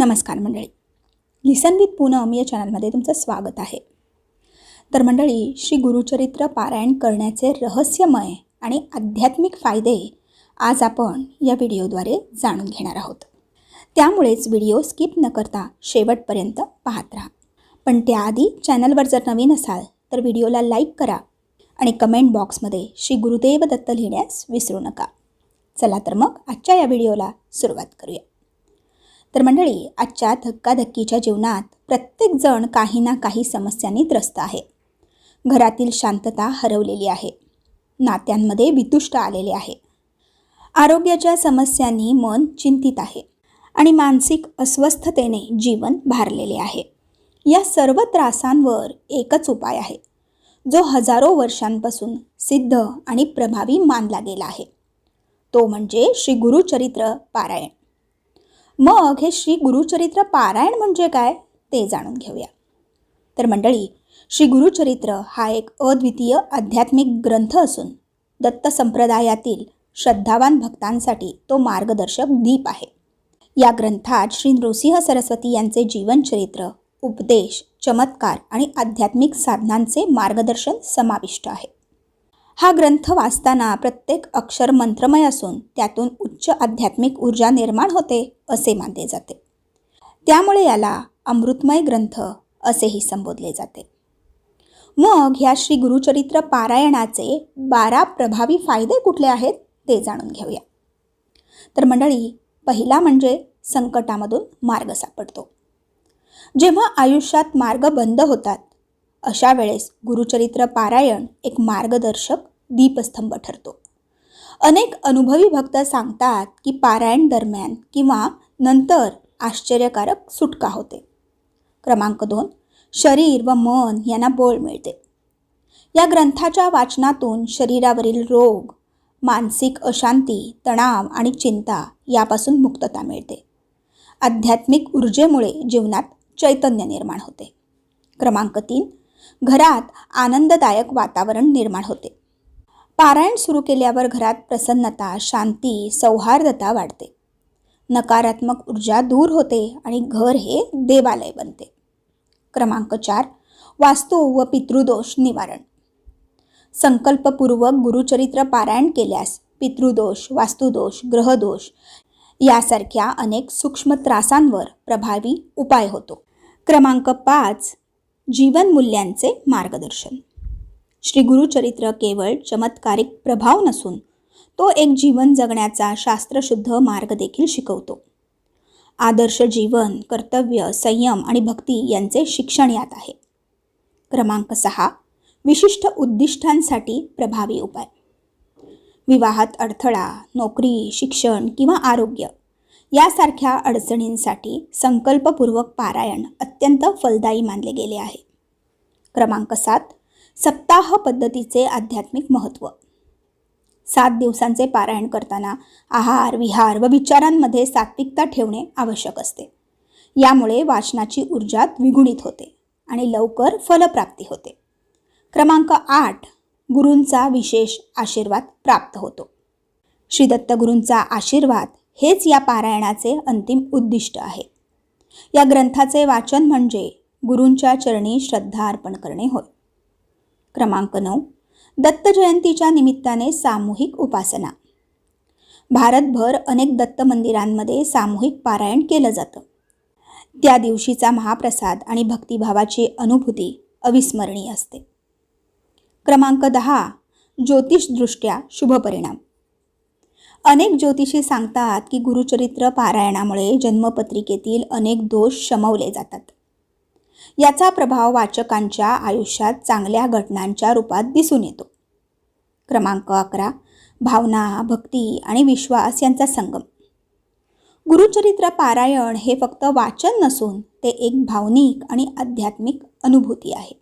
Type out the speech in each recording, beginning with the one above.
नमस्कार मंडळी. लिसन विथ पूनम या चॅनलमध्ये तुमचं स्वागत आहे. तर मंडळी श्री गुरुचरित्र पारायण करण्याचे रहस्यमय आणि आध्यात्मिक फायदे आज आपण या व्हिडिओद्वारे जाणून घेणार आहोत. त्यामुळेच व्हिडिओ स्किप न करता शेवटपर्यंत पाहत राहा. पण त्याआधी चॅनलवर जर नवीन असाल तर व्हिडिओला लाईक करा आणि कमेंट बॉक्समध्ये श्री गुरुदेव दत्त लिहिण्यास विसरू नका. चला तर मग आजच्या या व्हिडिओला सुरुवात करूया. तर मंडळी आजच्या धक्काधक्कीच्या जीवनात प्रत्येकजण काही ना काही समस्यांनी त्रस्त आहे. घरातील शांतता हरवलेली आहे. नात्यांमध्ये वितुष्ट आलेले आहे. आरोग्याच्या समस्यांनी मन चिंतित आहे आणि मानसिक अस्वस्थतेने जीवन भारलेले आहे. या सर्व त्रासांवर एकच उपाय आहे जो हजारो वर्षांपासून सिद्ध आणि प्रभावी मानला गेला आहे. तो म्हणजे श्री गुरुचरित्र पारायण. मग हे श्री गुरुचरित्र पारायण म्हणजे काय ते जाणून घेऊया. तर मंडळी श्री गुरुचरित्र हा एक अद्वितीय आध्यात्मिक ग्रंथ असून दत्त संप्रदायातील श्रद्धावान भक्तांसाठी तो मार्गदर्शक दीप आहे. या ग्रंथात श्री नृसिंह सरस्वती यांचे जीवनचरित्र उपदेश चमत्कार आणि आध्यात्मिक साधनांचे मार्गदर्शन समाविष्ट आहे. हा ग्रंथ वाचताना प्रत्येक अक्षर मंत्रमय असून त्यातून उच्च आध्यात्मिक ऊर्जा निर्माण होते असे मानले जाते. त्यामुळे याला अमृतमय ग्रंथ असेही संबोधले जाते. मग ह्या श्री गुरुचरित्र पारायणाचे बारा प्रभावी फायदे कुठले आहेत ते जाणून घेऊया. तर मंडळी पहिला म्हणजे संकटामधून मार्ग सापडतो. जेव्हा आयुष्यात मार्ग बंद होतात अशा वेळेस गुरुचरित्र पारायण एक मार्गदर्शक दीपस्तंभ ठरतो. अनेक अनुभवी भक्त सांगतात की पारायण दरम्यान किंवा नंतर आश्चर्यकारक सुटका होते. क्रमांक दोन शरीर व मन यांना बळ मिळते. या ग्रंथाच्या वाचनातून शरीरावरील रोग मानसिक अशांती तणाव आणि चिंता यापासून मुक्तता मिळते. आध्यात्मिक ऊर्जेमुळे जीवनात चैतन्य निर्माण होते. क्रमांक तीन घरात आनंददायक वातावरण निर्माण होते. पारायण सुरू केल्यावर घरात प्रसन्नता शांती सौहार्दता वाढते. नकारात्मक ऊर्जा दूर होते आणि घर हे देवालय बनते. क्रमांक चार वास्तू व पितृदोष निवारण. संकल्पपूर्वक गुरुचरित्र पारायण केल्यास पितृदोष वास्तुदोष ग्रहदोष यासारख्या अनेक सूक्ष्म त्रासांवर प्रभावी उपाय होतो. क्रमांक पाच जीवनमूल्यांचे मार्गदर्शन. श्री गुरुचरित्र केवळ चमत्कारिक प्रभाव नसून तो एक जीवन जगण्याचा शास्त्रशुद्ध मार्ग देखील शिकवतो. आदर्श जीवन कर्तव्य संयम आणि भक्ती यांचे शिक्षण यात आहे. क्रमांक सहा विशिष्ट उद्दिष्टांसाठी प्रभावी उपाय. विवाहात अडथळा नोकरी शिक्षण किंवा आरोग्य यासारख्या अडचणींसाठी संकल्पपूर्वक पारायण अत्यंत फलदायी मानले गेले आहे. क्रमांक सात सप्ताह पद्धतीचे आध्यात्मिक महत्त्व. सात दिवसांचे पारायण करताना आहार विहार व विचारांमध्ये सात्विकता ठेवणे आवश्यक असते. यामुळे वाचनाची ऊर्जा द्विगुणित होते आणि लवकर फलप्राप्ती होते. क्रमांक आठ गुरूंचा विशेष आशीर्वाद प्राप्त होतो. श्री दत्तगुरूंचा आशीर्वाद हेच या पारायणाचे अंतिम उद्दिष्ट आहे. या ग्रंथाचे वाचन म्हणजे गुरूंच्या चरणी श्रद्धा अर्पण करणे होय. क्रमांक नऊ दत्त जयंतीच्या निमित्ताने सामूहिक उपासना. भारतभर अनेक दत्त मंदिरांमध्ये सामूहिक पारायण केलं जातं. त्या दिवशीचा महाप्रसाद आणि भक्तिभावाची अनुभूती अविस्मरणीय असते. क्रमांक दहा ज्योतिषदृष्ट्या शुभ परिणाम. अनेक ज्योतिषी सांगतात की गुरुचरित्र पारायणामुळे जन्मपत्रिकेतील अनेक दोष शमवले जातात. याचा प्रभाव वाचकांच्या आयुष्यात चांगल्या घटनांच्या रूपात दिसून येतो. क्रमांक अकरा भावना भक्ती आणि विश्वास यांचा संगम. गुरुचरित्र पारायण हे फक्त वाचन नसून ते एक भावनिक आणि आध्यात्मिक अनुभूती आहे.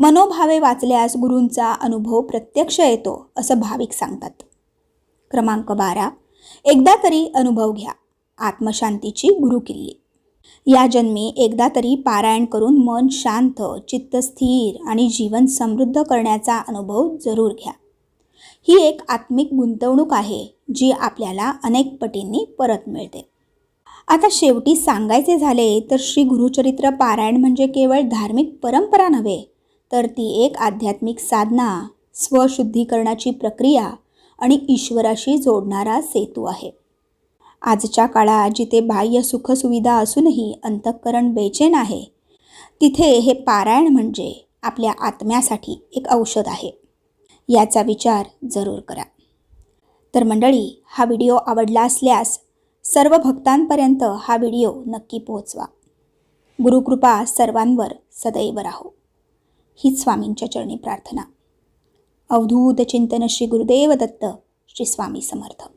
मनोभावे वाचल्यास गुरूंचा अनुभव प्रत्यक्ष येतो असं भाविक सांगतात. क्रमांक बारा एकदा तरी अनुभव घ्या. आत्मशांतीची गुरुकिल्ली. या जन्मी एकदा तरी पारायण करून मन शांत चित्त स्थिर आणि जीवन समृद्ध करण्याचा अनुभव जरूर घ्या. ही एक आत्मिक गुंतवणूक आहे जी आपल्याला अनेक पटींनी परत मिळते. आता शेवटी सांगायचे झाले तर श्री गुरुचरित्र पारायण म्हणजे केवळ धार्मिक परंपरा नव्हे तर ती एक आध्यात्मिक साधना स्वशुद्धीकरणाची प्रक्रिया आणि ईश्वराशी जोडणारा सेतू आहे. आजच्या काळात जिथे बाह्य सुखसुविधा असूनही अंतःकरण बेचैन आहे तिथे हे पारायण म्हणजे आपल्या आत्म्यासाठी एक औषध आहे. याचा विचार जरूर करा. तर मंडळी हा व्हिडिओ आवडला असल्यास सर्व भक्तांपर्यंत हा व्हिडिओ नक्की पोहोचवा. गुरुकृपा सर्वांवर सदैव राहो. हीच स्वामींच्या चरणी प्रार्थना. अवधूत चिंतन श्री गुरुदेव दत्त श्री स्वामी समर्थ.